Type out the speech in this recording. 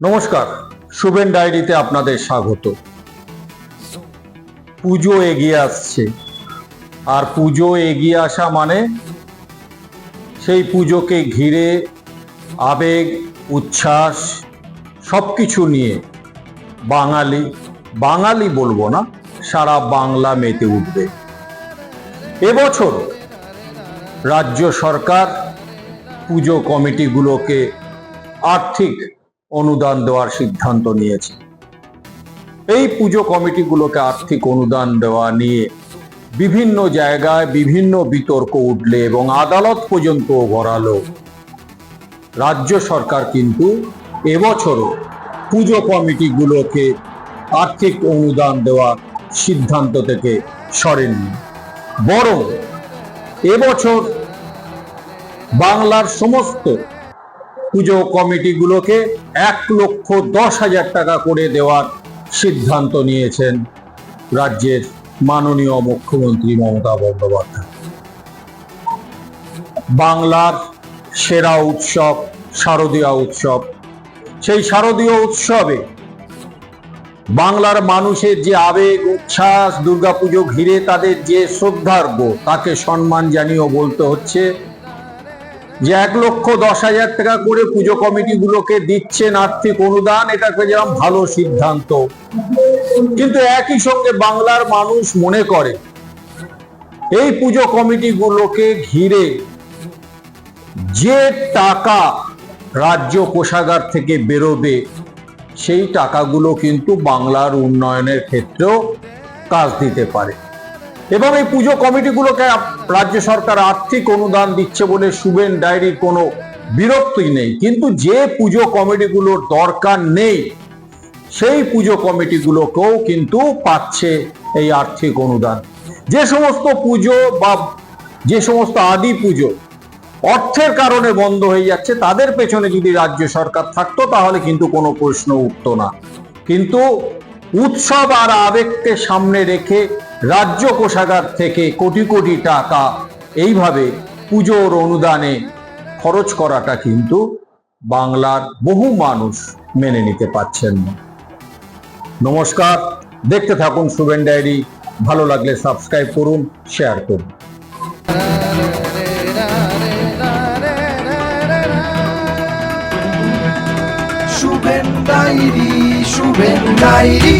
নমস্কার, শুভেন ডায়েরিতে আপনাদের স্বাগত। পুজো এগিয়ে আসছে। আর পুজো এগিয়ে আসা মানে সেই পুজোকে ঘিরে আবেগ, উচ্ছ্বাস সব কিছু নিয়ে বাঙালি বাঙালি বলব না, সারা বাংলা মেতে উঠবে। এবছর রাজ্য সরকার পুজো কমিটিগুলোকে আর্থিক অনুদান দেওয়ার সিদ্ধান্ত নিয়েছে। এই পুজো কমিটিগুলোকে আর্থিক অনুদান দেওয়া নিয়ে বিভিন্ন জায়গায় বিভিন্ন বিতর্ক উঠলে এবং আদালত পর্যন্ত গড়ালো রাজ্য সরকার কিন্তু এবছরও পুজো কমিটিগুলোকে আর্থিক অনুদান দেওয়ার সিদ্ধান্ত থেকে সরেননি বরং এবছর বাংলার সমস্ত পুজো কমিটিগুলোকে এক লক্ষ দশ হাজার টাকা করে দেওয়ার সিদ্ধান্ত নিয়েছেন রাজ্যের মাননীয় মুখ্যমন্ত্রী মমতা বন্দ্যোপাধ্যায়। বাংলার সেরা উৎসব শারদীয় উৎসব। সেই শারদীয় উৎসবে বাংলার মানুষের যে আবেগ, উচ্ছ্বাস, দুর্গাপুজো ঘিরে তাদের যে শ্রদ্ধার্ঘ তাকে সম্মান জানিয়েও বলতে হচ্ছে যে এক লক্ষ দশ হাজার টাকা করে পুজো কমিটিগুলোকে দিচ্ছেন আর্থিক অনুদান এটাকে যেরকম ভালো সিদ্ধান্ত। কিন্তু একই সঙ্গে বাংলার মানুষ মনে করে, এই পুজো কমিটিগুলোকে ঘিরে যে টাকা রাজ্য কোষাগার থেকে বেরোবে, সেই টাকাগুলো কিন্তু বাংলার উন্নয়নের ক্ষেত্রেও কাজ দিতে পারে। এবং এই পুজো কমিটিগুলোকে রাজ্য সরকার আর্থিক অনুদান দিচ্ছে বলে শুভেন ডায়েরির কোনো বিরক্তি নেই। কিন্তু যে পুজো কমিটিগুলোর দরকার নেই, সেই পুজো কমিটিগুলোকেও কিন্তু পাচ্ছে এই আর্থিক অনুদান। যে সমস্ত পুজো বা যে সমস্ত আদি পুজো অর্থের কারণে বন্ধ হয়ে যাচ্ছে, তাদের পেছনে যদি রাজ্য সরকার থাকতো, তাহলে কিন্তু কোনো প্রশ্ন উঠতো না। কিন্তু উৎসব আর আবেগকে সামনে রেখে রাজ্য কোষাগার থেকে কোটি কোটি টাকা এইভাবে পুজোর অনুদানে খরচ করাটা কিন্তু বাংলার বহু মানুষ মেনে নিতে পারছেন না। নমস্কার, দেখতে থাকুন শুভেন ডায়েরি, ভালো লাগলে সাবস্ক্রাইব করুন, শেয়ার করুন। Shubhen diary Shubhen diary.